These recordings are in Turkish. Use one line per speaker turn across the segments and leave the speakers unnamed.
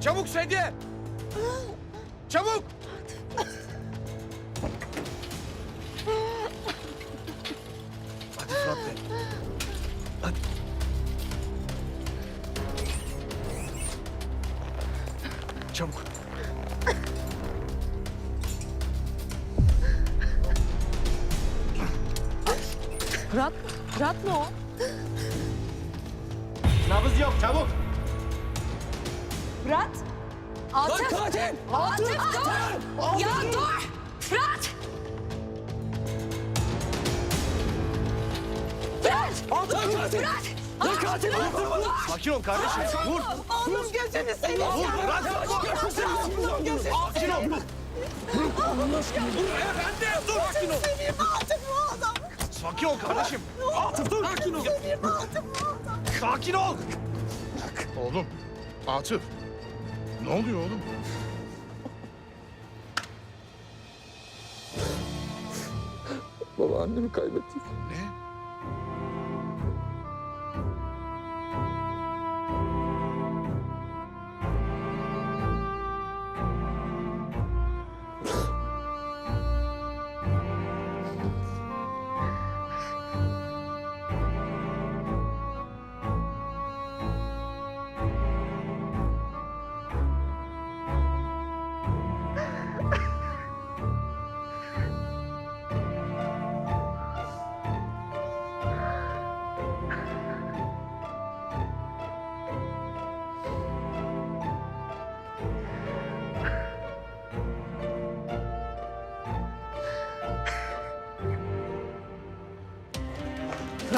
Çabuk sedye! Çabuk! Hadi Fırat Bey. Hadi. Çabuk.
Fırat, Fırat mı o?
Nabız yok çabuk.
Fırat. Atıf.
katil!
Atıf dur. Ya dur. Fırat. Fırat.
Lan katil!
Fırat.
Lan katil! Sakin ol kardeşim. Vur.
Oğlum gözünü seveyim.
Vur. Bırak.
Oğlum gözünü
Sakin ol. Dur efendi. Dur. Sakin ol.
seveyim. Atıf bu adam.
Sakin ol kardeşim. Atıf dur. Sakin ol. Sakin ol.
Oğlum, Atıf. Ne oluyor oğlum?
Babaannemi kaybettik.
Ne?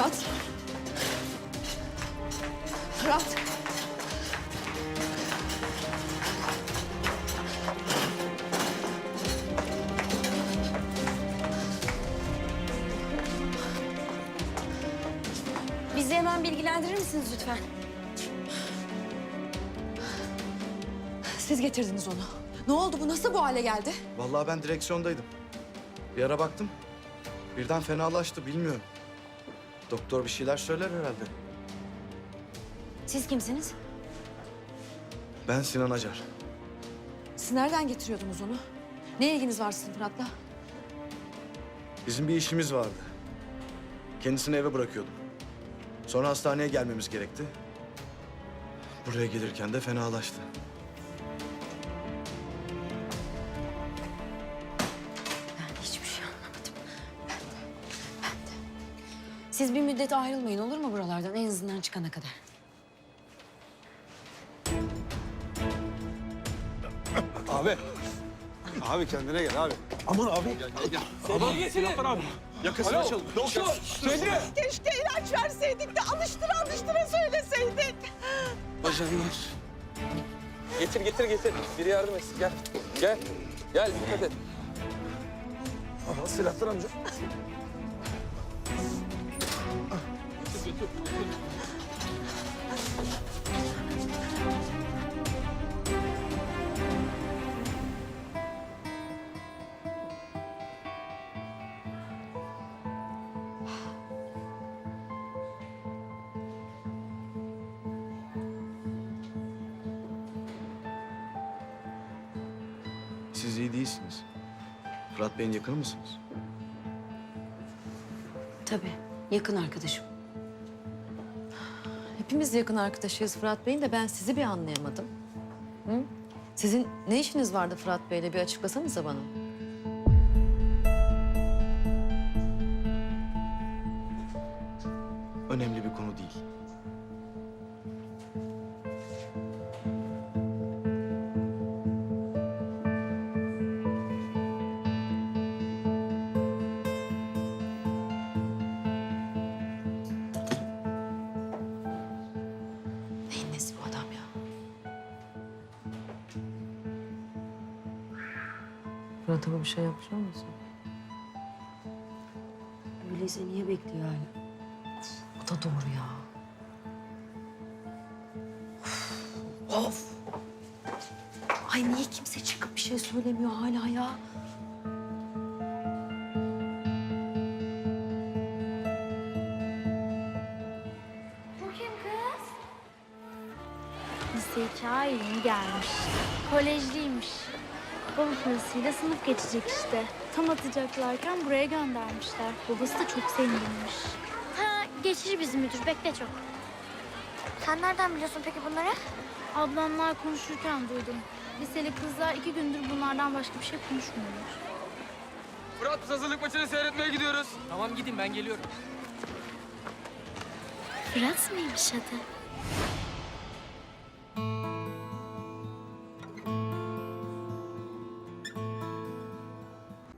Fırat. Fırat.
Bizi hemen bilgilendirir misiniz lütfen?
Siz getirdiniz onu. Ne oldu bu? Nasıl bu hale geldi?
Vallahi ben direksiyondaydım. Bir ara baktım. Birden fenalaştı bilmiyorum. Doktor bir şeyler söyler herhalde.
Siz kimsiniz?
Ben Sinan Acar.
Siz nereden getiriyordunuz onu? Ne ilginiz var sizin Fırat'la?
Bizim bir işimiz vardı. Kendisini eve bırakıyordum. Sonra hastaneye gelmemiz gerekti. Buraya gelirken de fenalaştı.
Siz bir müddet ayrılmayın olur mu buralardan en azından çıkana kadar?
Abi. Abi kendine gel abi.
Aman abi.
Yakasını açalım. Doktor. Sedye.
Keşke ilaç verseydik de alıştıra alıştıra söyleseydik.
Bacağınlar. Getir getir getir. Biri yardım etsin. Gel. Gel. Gel dikkat et. Aha silahlar amca.
Siz iyi değilsiniz. Fırat Bey'in yakını mısınız?
Tabii yakın arkadaşım.
Hepimiz yakın arkadaşıyız Fırat Bey'in de ben sizi bir anlayamadım. Hı? Sizin ne işiniz vardı Fırat Bey'le bir açıklasanıza bana.
Önemli bir konu değil.
Murat'a bir şey yapmış olmasın?
Öyleyse niye bekliyor hala?
Bu da doğru ya. Of. of. Ay niye kimse çıkıp bir şey söylemiyor hala ya?
Bu kim kız? Lise 2 gelmiş. Kolejliymiş. Baba parasıyla sınıf geçecek işte. Tam atacaklarken buraya göndermişler. Babası da çok sevinmiş.
Ha, geçici bizim müdür. Bekle çok. Sen nereden biliyorsun peki bunları?
Ablamlar konuşurken duydum. Liseli kızlar iki gündür bunlardan başka bir şey konuşmuyorlar.
Fırat biz hazırlık maçını seyretmeye gidiyoruz.
Tamam gidin ben geliyorum.
Fırat mıymış adı?